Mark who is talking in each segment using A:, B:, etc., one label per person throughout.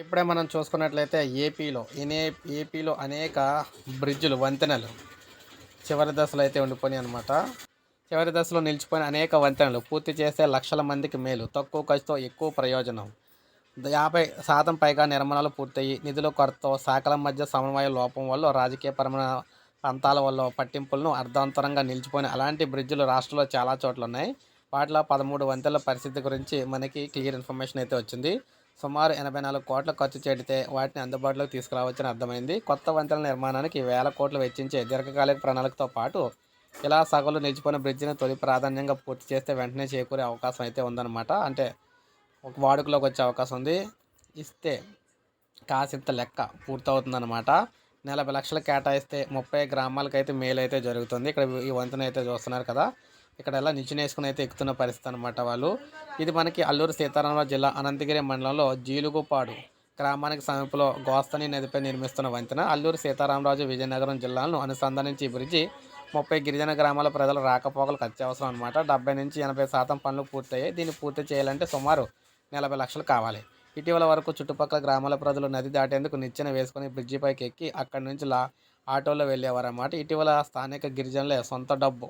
A: ఇప్పుడే మనం చూసుకున్నట్లయితే ఏపీలో ఇనే ఏపీలో అనేక బ్రిడ్జులు వంతెనలు చివరి దశలో అయితే ఉండిపోయినాయి అనమాట చివరి దశలో నిలిచిపోయిన అనేక వంతెనలు పూర్తి చేస్తే లక్షల మందికి మేలు తక్కువ ఖర్చుతో ఎక్కువ ప్రయోజనం. యాభై శాతం పైగా నిర్మాణాలు పూర్తయి నిధుల కొరత శాఖల మధ్య సమన్వయ లోపం వల్ల రాజకీయపరమైన ప్రాంతాల వల్ల పట్టింపులను అర్ధాంతరంగా నిలిచిపోయిన అలాంటి బ్రిడ్జిలు రాష్ట్రంలో చాలా చోట్ల ఉన్నాయి వాటిలో పదమూడు వంతెనల పరిస్థితి గురించి మనకి క్లియర్ ఇన్ఫర్మేషన్ అయితే వచ్చింది. సుమారు ఎనభై నాలుగు కోట్ల ఖర్చు చేడితే వాటిని అందుబాటులోకి తీసుకురావచ్చని అర్థమైంది. కొత్త వంతెనల నిర్మాణానికి వేల కోట్లు వెచ్చించే దీర్ఘకాలిక ప్రణాళికతో పాటు ఇలా సగలు నిలిచిపోయిన బ్రిడ్జిని తొలి ప్రాధాన్యంగా పూర్తి చేస్తే వెంటనే చేకూరే అవకాశం అయితే ఉందన్నమాట. అంటే ఒక వాడుకలోకి వచ్చే అవకాశం ఉంది. ఇస్తే కాసింత లెక్క పూర్తవుతుందన్నమాట. నలభై లక్షలు కేటాయిస్తే ముప్పై గ్రామాలకైతే మేలు అయితే జరుగుతుంది. ఇక్కడ ఈ వంతెన అయితే చూస్తున్నారు కదా. ఇక్కడ ఎలా నిచ్చెనేసుకుని అయితే ఎక్కుతున్న పరిస్థితి అనమాట వాళ్ళు. ఇది మనకి అల్లూరు సీతారామరాజు జిల్లా అనంతగిరి మండలంలో జీలుగుపాడు గ్రామానికి సమీపంలో గోస్తని నదిపై నిర్మిస్తున్న వంతెన అల్లూరు సీతారామరాజు విజయనగరం జిల్లాలను అనుసంధానించి ఈ బ్రిడ్జి ముప్పై గిరిజన గ్రామాల ప్రజల రాకపోకలకు అత్యవసరం అనమాట డెబ్బై నుంచి ఎనభై శాతం పనులు పూర్తయ్యాయి. దీన్ని పూర్తి చేయాలంటే సుమారు నలభై లక్షలు కావాలి. ఇటీవల వరకు చుట్టుపక్కల గ్రామాల ప్రజలు నది దాటేందుకు నిచ్చెన వేసుకుని బ్రిడ్జిపైకి ఎక్కి అక్కడి నుంచి లా ఆటోలో వెళ్ళేవారు అన్నమాట ఇటీవల స్థానిక గిరిజనులే సొంత డబ్బు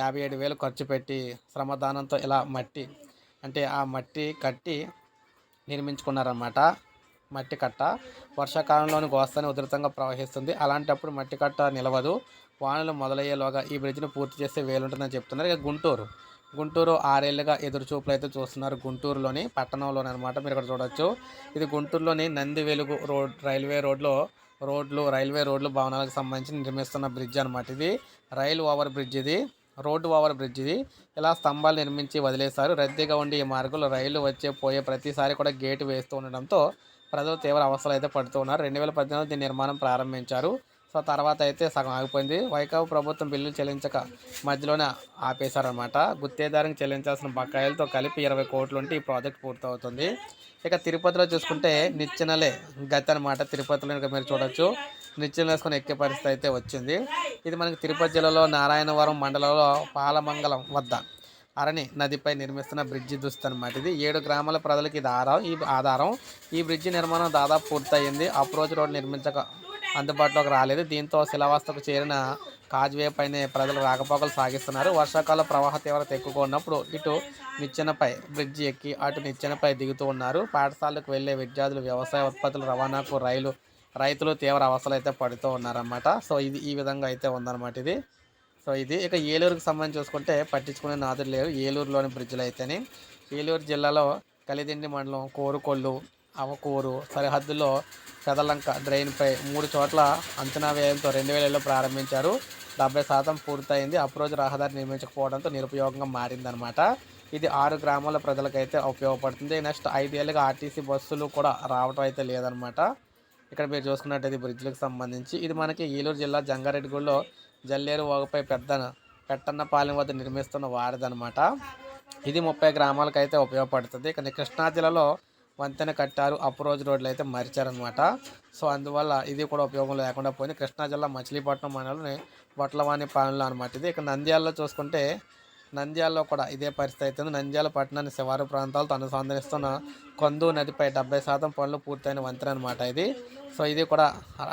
A: యాభై ఏడు వేలు ఖర్చు పెట్టి శ్రమదానంతో ఇలా మట్టి అంటే ఆ మట్టి కట్టి నిర్మించుకున్నారన్నమాట. మట్టి కట్ట వర్షాకాలంలోని గోస్తాని ఉధృతంగా ప్రవహిస్తుంది. అలాంటప్పుడు మట్టి కట్ట నిలవదు. వానలు మొదలయ్యేలోగా ఈ బ్రిడ్జ్ను పూర్తి చేస్తే వేలుంటుందని చెప్తున్నారు. ఇక గుంటూరు. గుంటూరు ఆరేళ్ళుగా ఎదురుచూపులు అయితే చూస్తున్నారు గుంటూరులోని పట్టణంలోని అనమాట మీరు ఇక్కడ చూడొచ్చు. ఇది గుంటూరులోని నంది వెలుగు రోడ్ రైల్వే రోడ్లో రోడ్లు రైల్వే రోడ్లు భవనాలకు సంబంధించి నిర్మిస్తున్న బ్రిడ్జ్ అనమాట ఇది. రైలు ఓవర్ బ్రిడ్జ్ ఇది. రోడ్డు ఓవర్ బ్రిడ్జ్ ఇది. ఇలా స్తంభాలు నిర్మించి వదిలేశారు. రద్దీగా ఉండి ఈ మార్గంలో రైలు వచ్చే పోయే ప్రతిసారి కూడా గేటు వేస్తూ ఉండడంతో ప్రజలు తీవ్ర అవస్థలు అయితే పడుతూ ఉన్నారు. రెండు వేల పద్దెనిమిది దీని నిర్మాణం ప్రారంభించారు. సో తర్వాత అయితే సగం ఆగిపోయింది. వైకాపు ప్రభుత్వం బిల్లులు చెల్లించక మధ్యలోనే ఆపేశారనమాట గుత్తేదారికి చెల్లించాల్సిన బకాయిలతో కలిపి ఇరవై కోట్లు ఉంటే ఈ ప్రాజెక్ట్ పూర్తవుతుంది. ఇక తిరుపతిలో చూసుకుంటే నిచ్చెనలే గతి అనమాట తిరుపతిలో ఇంకా మీరు చూడొచ్చు. నిత్యం వేసుకొని ఎక్కే పరిస్థితి అయితే వచ్చింది. ఇది మనకి తిరుపతి జిల్లాలో నారాయణవరం మండలంలో పాలమంగళం వద్ద అరణి నదిపై నిర్మిస్తున్న బ్రిడ్జి దుస్తు అనమాట ఇది. ఏడు గ్రామాల ప్రజలకు ఇది ఆధారం ఈ ఆధారం. ఈ బ్రిడ్జి నిర్మాణం దాదాపు పూర్తయింది. అప్రోచ్ రోడ్ నిర్మించక అందుబాటులోకి రాలేదు. దీంతో శిలావస్థకు చేరిన కాజ్వే పైనే ప్రజలు రాకపోకలు సాగిస్తున్నారు. వర్షాకాల ప్రవాహ తీవ్రత ఎక్కువగా ఉన్నప్పుడు ఇటు నిచ్చెనపై బ్రిడ్జి ఎక్కి అటు నిచ్చెనపై దిగుతూ ఉన్నారు. పాఠశాలకు వెళ్ళే విద్యార్థులు వ్యవసాయ ఉత్పత్తుల రవాణాకు రైలు రైతులు తీవ్ర అవస్థలు అయితే పడుతూ ఉన్నారన్నమాట. సో ఇది ఈ విధంగా అయితే ఉందన్నమాట ఇది. సో ఇది ఇక ఏలూరుకి సంబంధించి చూసుకుంటే పట్టించుకునే నాదులు లేవు ఏలూరులోని బ్రిడ్జ్లు అయితేనే ఏలూరు జిల్లాలో కలిదిండి మండలం కోరుకొల్లు అవకూరు సరిహద్దులో పెదలంక డ్రైన్పై మూడు చోట్ల అంచనా వ్యయంతో రెండు వేలలో ప్రారంభించారు. డెబ్బై శాతం పూర్తయింది. అప్రోచ్ రహదారి నిర్మించకపోవడంతో నిరుపయోగంగా మారిందనమాట ఇది ఆరు గ్రామాల ప్రజలకైతే ఉపయోగపడుతుంది. నెక్స్ట్ ఐదేళ్ళుగా ఆర్టీసీ బస్సులు కూడా రావటం అయితే లేదనమాట ఇక్కడ మీరు చూసుకున్నట్టయితే బ్రిడ్జ్లకు సంబంధించి ఇది మనకి ఏలూరు జిల్లా జంగారెడ్డిగూడలో జల్లేరు వాగుపై పెద్ద పెట్టన్నపాలెం వద్ద నిర్మిస్తున్న వారిదనమాట ఇది ముప్పై గ్రామాలకు అయితే ఉపయోగపడుతుంది. కానీ కృష్ణా జిల్లాలో వంతెన కట్టారు. అప్రోచ్ రోడ్లు అయితే మరిచారనమాట సో అందువల్ల ఇది కూడా ఉపయోగం లేకుండా పోయింది. కృష్ణా జిల్లా మచిలీపట్నం మండలంలోని బొట్లవాణి పాలనలో అనమాట ఇది. ఇక నంద్యాలలో చూసుకుంటే నంద్యాలలో కూడా ఇదే పరిస్థితి అవుతుంది నంద్యాల పట్టణాన్ని శివారు ప్రాంతాలతో అనుసంధానిస్తున్న కొందు నదిపై డెబ్బై శాతం పనులు పూర్తయిన వంతెన అనమాట ఇది. సో ఇది కూడా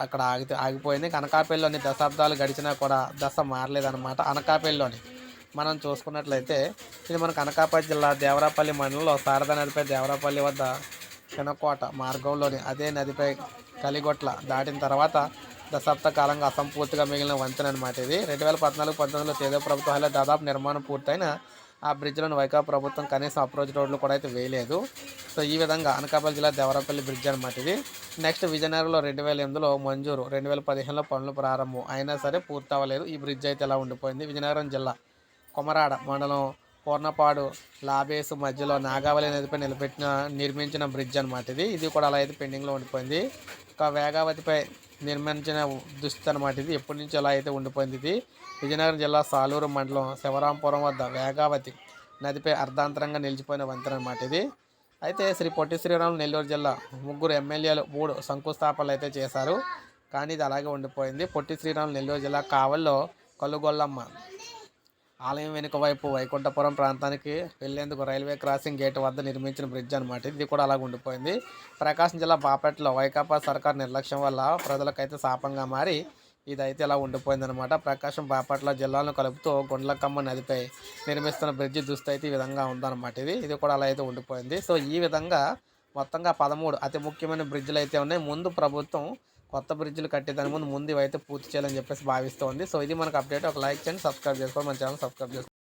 A: అక్కడ ఆగి ఆగిపోయింది. అనకాపల్లిలోని దశాబ్దాలు గడిచినా కూడా దశ మారలేదన్నమాట అనకాపల్లిలోని. మనం చూసుకున్నట్లయితే ఇది మనకు అనకాపల్లి జిల్లా దేవరాపల్లి మండలంలో శారదా నదిపై దేవరాపల్లి వద్ద చిన్నకోట మార్గంలోని అదే నదిపై కలిగొట్ల దాటిన తర్వాత దశాబ్ద కాలంగా అసంపూర్తిగా మిగిలిన వంతెన అనమాట ఇది. రెండు వేల పద్నాలుగు పంతొమ్మిదిలో తేదో ప్రభుత్వాల్లో దాదాపు నిర్మాణం పూర్తయిన ఆ బ్రిడ్జ్లను వైకాపా ప్రభుత్వం కనీసం అప్రోచ్ రోడ్లు కూడా అయితే వేయలేదు. సో ఈ విధంగా అనకాపల్లి జిల్లా దేవరపల్లి బ్రిడ్జ్ అనమాట ఇది. నెక్స్ట్ విజయనగరంలో రెండు వేల ఎనిమిదిలో మంజూరు రెండు వేల పదిహేనులో పనులు ప్రారంభం. అయినా సరే పూర్తి అవ్వలేదు ఈ బ్రిడ్జ్ అయితే ఎలా ఉండిపోయింది? విజయనగరం జిల్లా కొమరాడ మండలం పూర్ణపాడు లాబేసు మధ్యలో నాగావళి నదిపై నిలబెట్టిన నిర్మించిన బ్రిడ్జ్ అనమాట ఇది. ఇది కూడా అలా అయితే పెండింగ్లో ఉండిపోయింది. వేగావతిపై నిర్మించిన దుస్థితి అనమాట ఇది. ఎప్పటి నుంచి అలా అయితే ఉండిపోయింది ఇది? విజయనగరం జిల్లా సాలూరు మండలం శివరాంపురం వద్ద వేగావతి నదిపై అర్ధాంతరంగా నిలిచిపోయిన వంతెన అనమాట ఇది. అయితే శ్రీ పొట్టి శ్రీరాములు నెల్లూరు జిల్లా ముగ్గురు ఎమ్మెల్యేలు మూడు శంకుస్థాపనలు అయితే చేశారు. కానీ ఇది అలాగే ఉండిపోయింది. పొట్టి శ్రీరాములు నెల్లూరు జిల్లా కావల్లో కలుగొల్లమ్మ ఆలయం వెనుక వైపు వైకుంఠపురం ప్రాంతానికి వెళ్ళేందుకు రైల్వే క్రాసింగ్ గేట్ వద్ద నిర్మించిన బ్రిడ్జ్ అనమాట ఇది కూడా అలాగ ఉండిపోయింది. ప్రకాశం జిల్లా బాపట్లలో వైకాపా సర్కార్ నిర్లక్ష్యం వల్ల ప్రజలకైతే శాపంగా మారి ఇదైతే ఇలా ఉండిపోయింది అనమాట ప్రకాశం బాపట్ల జిల్లాలను కలుపుతూ గుండ్లకమ్మ నదిపై నిర్మిస్తున్న బ్రిడ్జి దుస్థితి అయితే ఈ విధంగా ఉందన్నమాట. ఇది ఇది కూడా అలా అయితే ఉండిపోయింది. సో ఈ విధంగా మొత్తంగా పదమూడు అతి ముఖ్యమైన బ్రిడ్జ్లు అయితే ఉన్నాయి. ముందు ప్రభుత్వం కొత్త బ్రిడ్జ్లు కట్టేదాని ముందు ముందు ఇవైతే పూర్తి చేయాలని చెప్పేసి భావిస్తోంది. సో ఇది మనకు అప్డేట్ ఒక లైక్ చేయండి సబ్స్క్రైబ్ చేసుకోండి మన ఛానల్ సబ్స్క్రైబ్ చేసుకోండి.